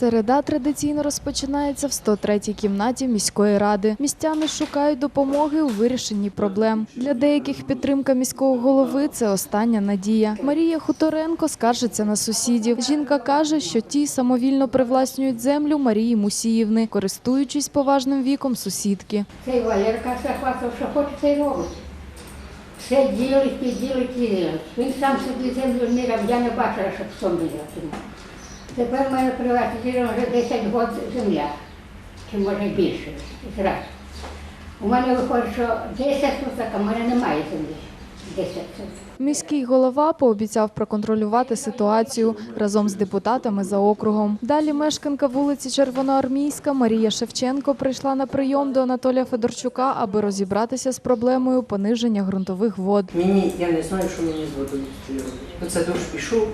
Середа традиційно розпочинається в 103-й кімнаті міської ради. Містяни шукають допомоги у вирішенні проблем. Для деяких підтримка міського голови це остання надія. Марія Хуторенко скаржиться на сусідів. Жінка каже, що ті самовільно привласнюють землю Марії Мусіївни, користуючись поважним віком сусідки. Цей Валерка все що хоче, це й робить. Все ділить, ділить, ділить. Він сам собі землю міряв, я не бачила, щоб сон міряв. Тепер в мене приватизована вже 10 років земля, чи може більше, зразу. У мене виходить, що 10 суток, а в мене немає землі. 10 суток. Міський голова пообіцяв проконтролювати ситуацію разом з депутатами за округом. Далі мешканка вулиці Червоноармійська Марія Шевченко прийшла на прийом до Анатолія Федорчука, аби розібратися з проблемою пониження ґрунтових вод. Мені я не знаю, що мені з водою робити. Оце дощ пішов,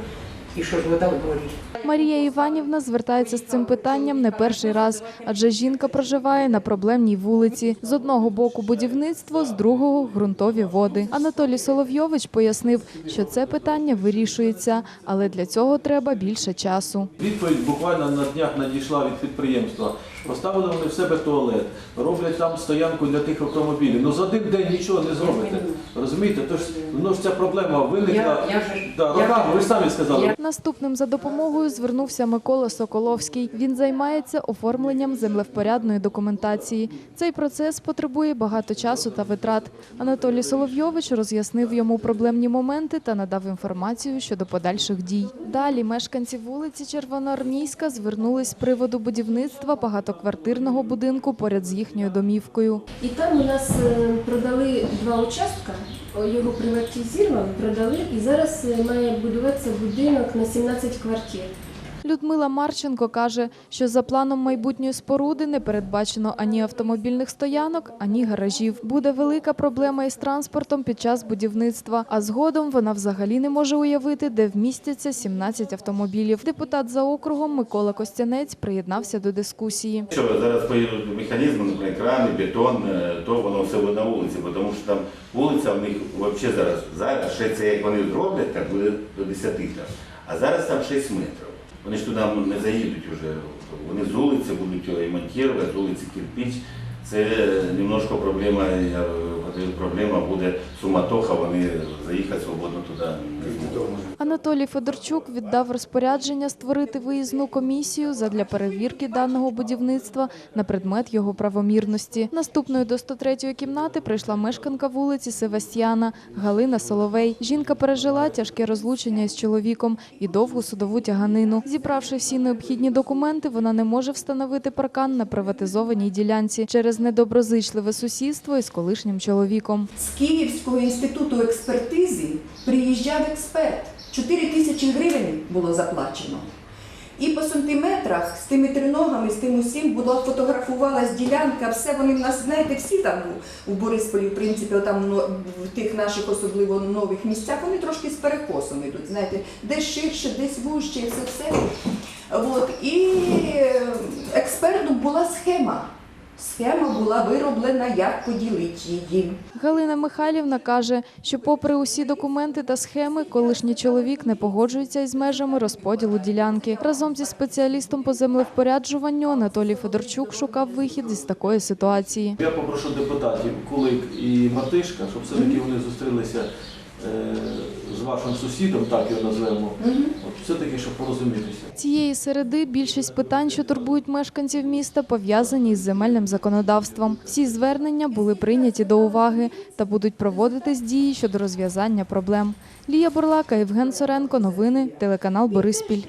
і що ж вода в дворі. Марія Іванівна звертається з цим питанням не перший раз, адже жінка проживає на проблемній вулиці. З одного боку будівництво, з другого ґрунтові води. Анатолій Соловйович пояснив, що це питання вирішується, але для цього треба більше часу. Відповідь буквально на днях надійшла від підприємства. Поставили вони в себе туалет, роблять там стоянку для тих автомобілів. Ну за один день нічого не зробите. Розумієте? Тож ну ж ця проблема виникла. Я- я ж- да, роками, ви ж самі сказали. Наступним за допомогою звернувся Микола Соколовський. Він займається оформленням землевпорядної документації. Цей процес потребує багато часу та витрат. Анатолій Соловйович роз'яснив йому проблемні моменти та надав інформацію щодо подальших дій. Далі мешканці вулиці Червоноармійська звернулись з приводу будівництва багатоквартирного будинку поряд з їхньою домівкою. І там у нас е, продали два участка, його приватизували, продали, і зараз е, має будуватися будинок на 17 квартир. Людмила Марченко каже, що за планом майбутньої споруди не передбачено ані автомобільних стоянок, ані гаражів. Буде велика проблема із транспортом під час будівництва. А згодом вона взагалі не може уявити, де вмістяться 17 автомобілів. Депутат за округом Микола Костянець приєднався до дискусії. Якщо зараз поїдуть механізми, наприклад, крани, бетон, е, то воно все буде на вулиці, тому що там вулиця в них взагалі зараз, зараз ще це як вони зроблять, так буде до 10 там. А зараз там 6 метрів. Вони ж туди не заїдуть вже. Вони з вулиці будуть ремонтувати, з вулиці кирпич. Це немножко проблема, я говорю, проблема буде суматоха, вони заїхати свободно туди не зможуть. Анатолій Федорчук віддав розпорядження створити виїзну комісію задля перевірки даного будівництва на предмет його правомірності. Наступною до 103-ї кімнати прийшла мешканка вулиці Севастьяна Галина Соловей. Жінка пережила тяжке розлучення із чоловіком і довгу судову тяганину. Зібравши всі необхідні документи, вона не може встановити паркан на приватизованій ділянці через недоброзичливе сусідство із колишнім чоловіком. З Київського інституту експертизи приїжджав експерт. 4 тисячі гривень було заплачено. І по сантиметрах з тими триногами, з тим усім була фотографувалась ділянка, все вони в нас, знаєте, всі там у Борисполі, в принципі, там в тих наших особливо нових місцях, вони трошки з перекосом йдуть, знаєте, десь ширше, десь вужче, це все. От. І е, експертом була схема. Схема була вироблена, як поділити її. Галина Михайлівна каже, що попри усі документи та схеми, колишній чоловік не погоджується із межами розподілу ділянки. Разом зі спеціалістом по землевпоряджуванню Анатолій Федорчук шукав вихід із такої ситуації. Я попрошу депутатів Кулик і Матишка, щоб все-таки вони зустрілися з вашим сусідом, так його назвемо. От все-таки, щоб порозумітися. Цієї середи більшість питань, що турбують мешканців міста, пов'язані з земельним законодавством. Всі звернення були прийняті до уваги та будуть проводитись дії щодо розв'язання проблем. Лія Бурлака, Євген Соренко. Новини. Телеканал Бориспіль.